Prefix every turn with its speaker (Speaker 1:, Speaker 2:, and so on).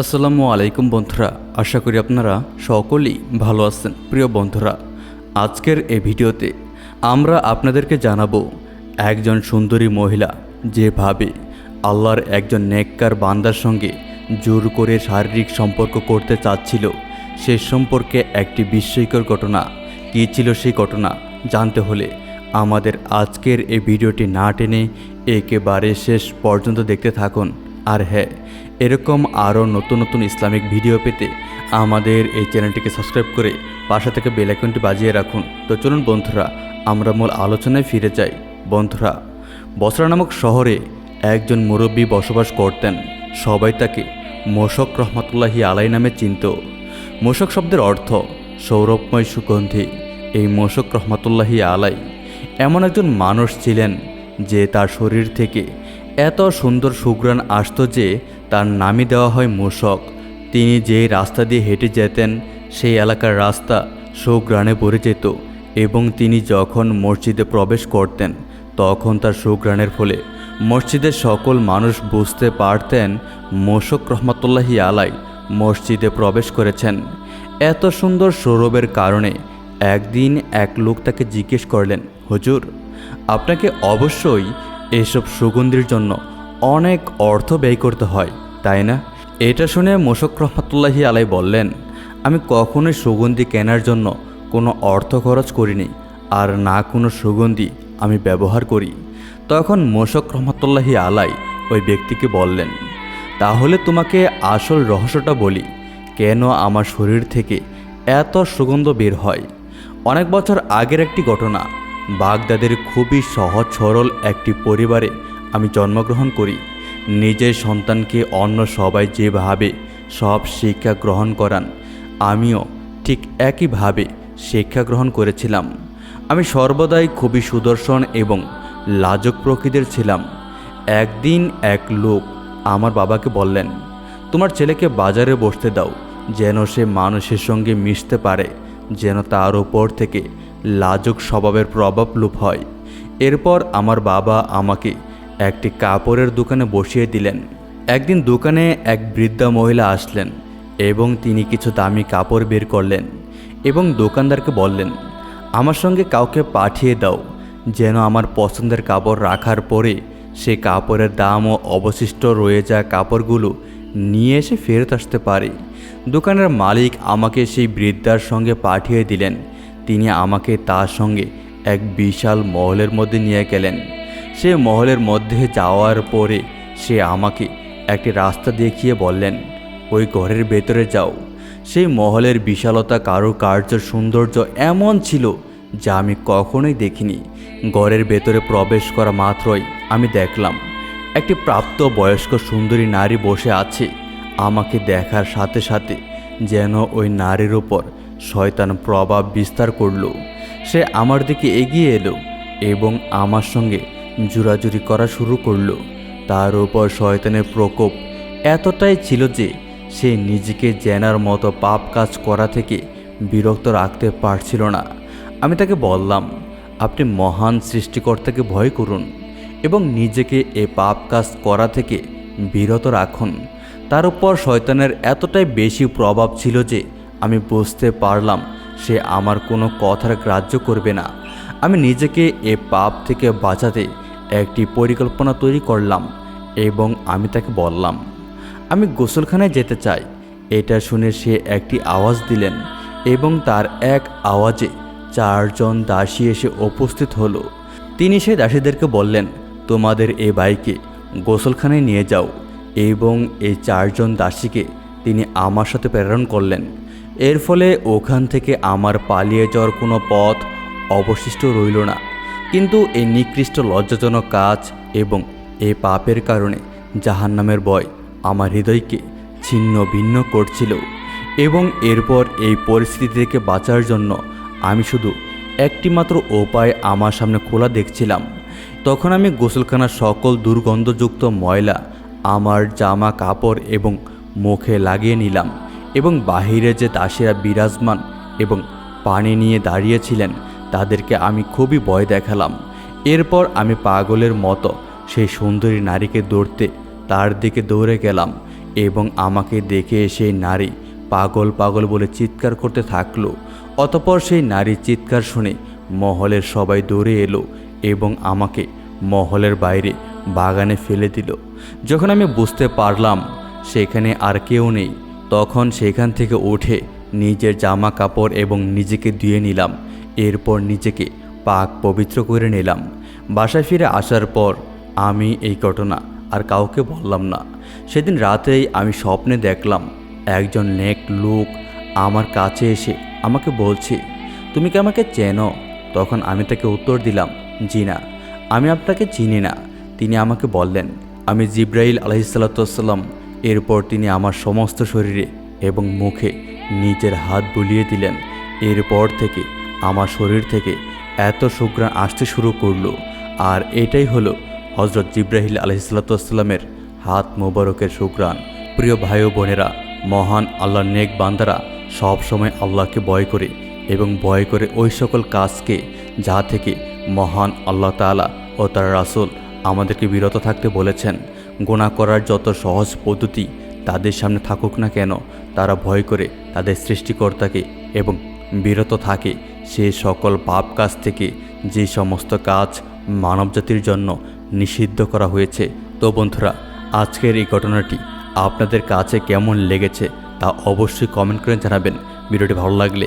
Speaker 1: আসসালামু আলাইকুম বন্ধুরা, আশা করি আপনারা সকলেই ভালো আছেন। প্রিয় বন্ধুরা, আজকের এই ভিডিওতে আমরা আপনাদেরকে জানাব, একজন সুন্দরী মহিলা যেভাবে আল্লাহর একজন নেককার বান্দার সঙ্গে জোর করে শারীরিক সম্পর্ক করতে চাচ্ছিল, সে সম্পর্কে একটি বিস্ময়কর ঘটনা। কী ছিল সেই ঘটনা জানতে হলে আমাদের আজকের এই ভিডিওটি না টেনে একেবারে শেষ পর্যন্ত দেখতে থাকুন। আর হ্যাঁ এরকম আরও নতুন নতুন ইসলামিক ভিডিও পেতে আমাদের এই চ্যানেলটিকে সাবস্ক্রাইব করে পাশে থেকে বেল আইকনটি বাজিয়ে রাখুন। তো চলুন বন্ধুরা, আমরা মূল আলোচনায় ফিরে যাই। বন্ধুরা, বসরা নামক শহরে একজন মুরব্বী বসবাস করতেন। সবাই তাকে মোশক রহমতুল্লাহি আলাই নামে চিনত। মোশক শব্দের অর্থ সৌরভময় সুগন্ধি। এই মোশক রহমতুল্লাহি আলাই এমন একজন মানুষ ছিলেন যে তার শরীর থেকে এত সুন্দর সুগ্রাণ আসত যে তার নামই দেওয়া হয় মোশক তিনি যে রাস্তা দিয়ে হেঁটে যেতেন, সেই এলাকার রাস্তা সুগ্রাণে ভরে যেত এবং তিনি যখন মসজিদে প্রবেশ করতেন, তখন তার সুগ্রাণের ফলে মসজিদের সকল মানুষ বুঝতে পারতেন মোশক রহমতুল্লাহি আলাই মসজিদে প্রবেশ করেছেন। এত সুন্দর সৌরভের কারণে একদিন এক লোক তাকে জিজ্ঞেস করলেন, হুজুর, আপনাকে অবশ্যই এসব সুগন্ধির জন্য অনেক অর্থ ব্যয় করতে হয়, তাই না? এটা শুনে মোশক রহমতুল্লাহি আলাই বললেন, আমি কখনোই সুগন্ধি কেনার জন্য কোনো অর্থ খরচ করিনি, আর না কোনো সুগন্ধি আমি ব্যবহার করি। তখন মোশক রহমতুল্লাহি আলাই ওই ব্যক্তিকে বললেন, তাহলে তোমাকে আসল রহস্যটা বলি, কেন আমার শরীর থেকে এত সুগন্ধ বের হয়? অনেক বছর আগের একটি ঘটনা বাগদাদের খুবই সহজ সরল একটি পরিবারে আমি জন্মগ্রহণ করি। নিজের সন্তানকে অন্য সবাই যেভাবে সব শিক্ষা গ্রহণ করান, আমিও ঠিক একইভাবে শিক্ষা গ্রহণ করেছিলাম। আমি সর্বদাই খুবই সুদর্শন এবং লাজক প্রকৃতির ছিলাম। একদিন এক লোক আমার বাবাকে বললেন, তোমার ছেলেকে বাজারে বসতে দাও, যেন সে মানুষের সঙ্গে মিশতে পারে, যেন তার ওপর থেকে লাজুক স্বভাবের প্রভাব লোপ হয়। এরপর আমার বাবা আমাকে একটি কাপড়ের দোকানে বসিয়ে দিলেন। একদিন দোকানে এক বৃদ্ধা মহিলা আসলেন এবং তিনি কিছু দামি কাপড় বের করলেন এবং দোকানদারকে বললেন, আমার সঙ্গে কাউকে পাঠিয়ে দাও, যেন আমার পছন্দের কাপড় রাখার পরে সে কাপড়ের দাম ও অবশিষ্ট রয়ে যাওয়া কাপড়গুলো নিয়ে এসে ফেরত আসতে পারে। দোকানের মালিক আমাকে সেই বৃদ্ধার সঙ্গে পাঠিয়ে দিলেন তিনি আমাকে তার সঙ্গে এক বিশাল মহলের মধ্যে নিয়ে গেলেন। সে মহলের মধ্যে যাওয়ার পরে সে আমাকে একটি রাস্তা দেখিয়ে বললেন, ওই ঘরের ভেতরে যাও। সেই মহলের বিশালতা কারও কার্য সৌন্দর্য এমন ছিল যা আমি কখনোই দেখিনি। ঘরের ভেতরে প্রবেশ করা মাত্রই আমি দেখলাম, একটি প্রাপ্ত বয়স্ক সুন্দরী নারী বসে আছে। আমাকে দেখার সাথে সাথে যেন ওই নারীর উপর শয়তান প্রভাব বিস্তার করল। সে আমার দিকে এগিয়ে এলো এবং আমার সঙ্গে জুরাজুরি করা শুরু করল। তার উপর শয়তানের প্রকোপ এতটাই ছিল যে সে নিজেকে জেনার মতো পাপ কাজ করা থেকে বিরক্ত রাখতে পারছিল না। আমি তাকে বললাম, আপনি মহান সৃষ্টিকর্তাকে ভয় করুন এবং নিজেকে এ পাপ কাজ করা থেকে বিরত রাখুন। তার উপর শয়তানের এতটাই বেশি প্রভাব ছিল যে আমি বুঝতে পারলাম সে আমার কোনো কথার গ্রাহ্য করবে না। আমি নিজেকে এ পাপ থেকে বাঁচাতে একটি পরিকল্পনা তৈরি করলাম এবং আমি তাকে বললাম, আমি গোসলখানায় যেতে চাই। এটা শুনে সে একটি আওয়াজ দিলেন এবং তার এক আওয়াজে চারজন দাসী এসে উপস্থিত হলো। তিনি সেই দাসীদেরকে বললেন, তোমাদের এ বাইকে গোসলখানায় নিয়ে যাও। এবং এই চারজন দাসীকে তিনি আমার সাথে প্রেরণ করলেন। এর ফলে ওখান থেকে আমার পালিয়ে যাওয়ার কোনো পথ অবশিষ্ট রইল না। কিন্তু এই নিকৃষ্ট লজ্জাজনক কাজ এবং এই পাপের কারণে জাহান্নামের বয় আমার হৃদয়কে ছিন্ন ভিন্ন করছিল এবং এরপর এই পরিস্থিতি থেকে বাঁচার জন্য আমি শুধু একটিমাত্র উপায় আমার সামনে খোলা দেখছিলাম। তখন আমি গোসলখানার সকল দুর্গন্ধযুক্ত ময়লা আমার জামা কাপড় এবং মুখে লাগিয়ে নিলাম। এবং বাহিরে যে দাসীরা বিরাজমান এবং পানি নিয়ে দাঁড়িয়েছিলেন, তাদেরকে আমি খুবই ভয় দেখালাম। এরপর আমি পাগলের মতো সেই সুন্দরী নারীকে দৌড়তে তার দিকে দৌড়ে গেলাম এবং আমাকে দেখে সেই নারী পাগল পাগল বলে চিৎকার করতে থাকল। অতপর সেই নারীর চিৎকার শুনে মহলের সবাই দৌড়ে এলো এবং আমাকে মহলের বাইরে বাগানে ফেলে দিল। যখন আমি বুঝতে পারলাম সেখানে আর কেউ নেই তখন সেখান থেকে উঠে নিজের জামা কাপড় এবং নিজেকে ধুয়ে নিলাম। এরপর নিজেকে পাক পবিত্র করে নিলাম। বাসায় ফিরে আসার পর আমি এই ঘটনা আর কাউকে বললাম না। সেদিন রাতেই আমি স্বপ্নে দেখলাম, একজন নেক লোক আমার কাছে এসে আমাকে বলছে, তুমি কি আমাকে চেনো? তখন আমি তাকে উত্তর দিলাম, জি না, আমি আপনাকে চিনি না। তিনি আমাকে বললেন, আমি জিব্রাইল আলহিসাল্লাম এরপর তিনি আমার সমস্ত শরীরে এবং মুখে নিজের হাত বুলিয়ে দিলেন। এরপর থেকে আমার শরীর থেকে এত সুগ্রাণ আসতে শুরু করল। আর এটাই হলো হজরত জিব্রাহিল আলহিসাল্লামের হাত মোবারকের সুগ্রাণ প্রিয় ভাই ও বোনেরা, মহান আল্লাহ নেক বান্দারা সব সময় আল্লাহকে ভয় করে এবং ভয় করে ওই সকল কাজকে যা থেকে মহান আল্লাহ তাআলা ও তার রাসূল আমাদেরকে বিরত থাকতে বলেছেন। গোনা করার যত সহজ পদ্ধতি তাদের সামনে থাকুক না কেন, তারা ভয় করে তাদের সৃষ্টিকর্তাকে এবং বিরত থাকে সে সকল পাপ কাজ থেকে। যে সমস্ত কাজ মানবজাতির জন্য নিষিদ্ধ করা হয়েছে। তো বন্ধুরা, আজকের এই ঘটনাটি আপনাদের কাছে কেমন লেগেছে তা অবশ্যই কমেন্ট করে জানাবেন। ভিডিওটি ভালো লাগলে